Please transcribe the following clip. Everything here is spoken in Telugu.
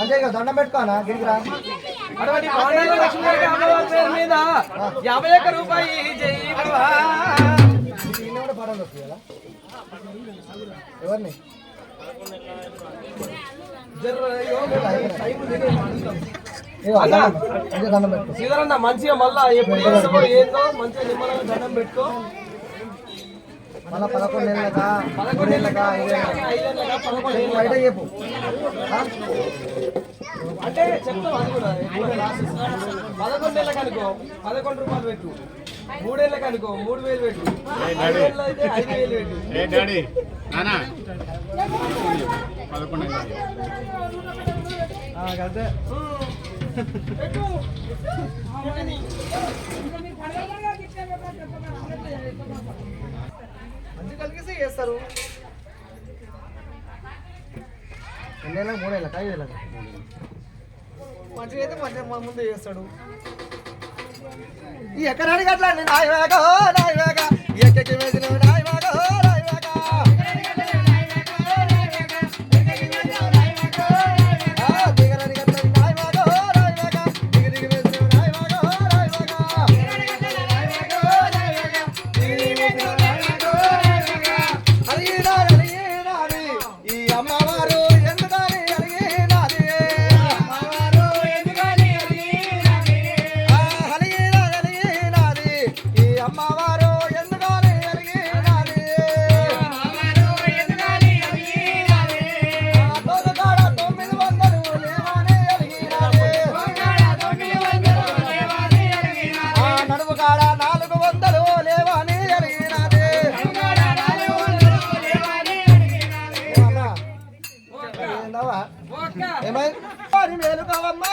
అంటే ఇక దండం పెట్టుకోనా గిరిగిరా అటువంటి లక్ష్మీ పేరు మీద యాభై ఒక్క రూపాయి ఎవరిని మంచిగా మళ్ళా ఎప్పుడు మంచిగా నిమ్మల దండం పెట్టుకో. మళ్ళా పదకొండు ఏళ్ళకా పదకొండు ఏళ్ళకా ఏళ్ళగా. బయట చెప్పు? అంటే చెప్తాం అది కూడా. పదకొండేళ్ళకి అనుకో పదకొండు రూపాయలు పెట్టు. మూడేళ్ళకి అనుకో మూడు వేలు పెట్టు. ఐదు వేలు పెట్టు. ఏ డాడీ. నానా. పదకొండు పెట్టు. చేస్తారు? ఎన్నేళ్ళకి మూడేళ్ళకి ఐదేళ్ళకి. మంచిగా అయితే మంచిగా మన ముందే చేస్తాడు. ఈ ఎకరానికి అట్లా? అండి నాయ వేగ నాయ వేగ ఎక్కకి వేసిన ఏమైంది? వారి మేలుకోవమ్మా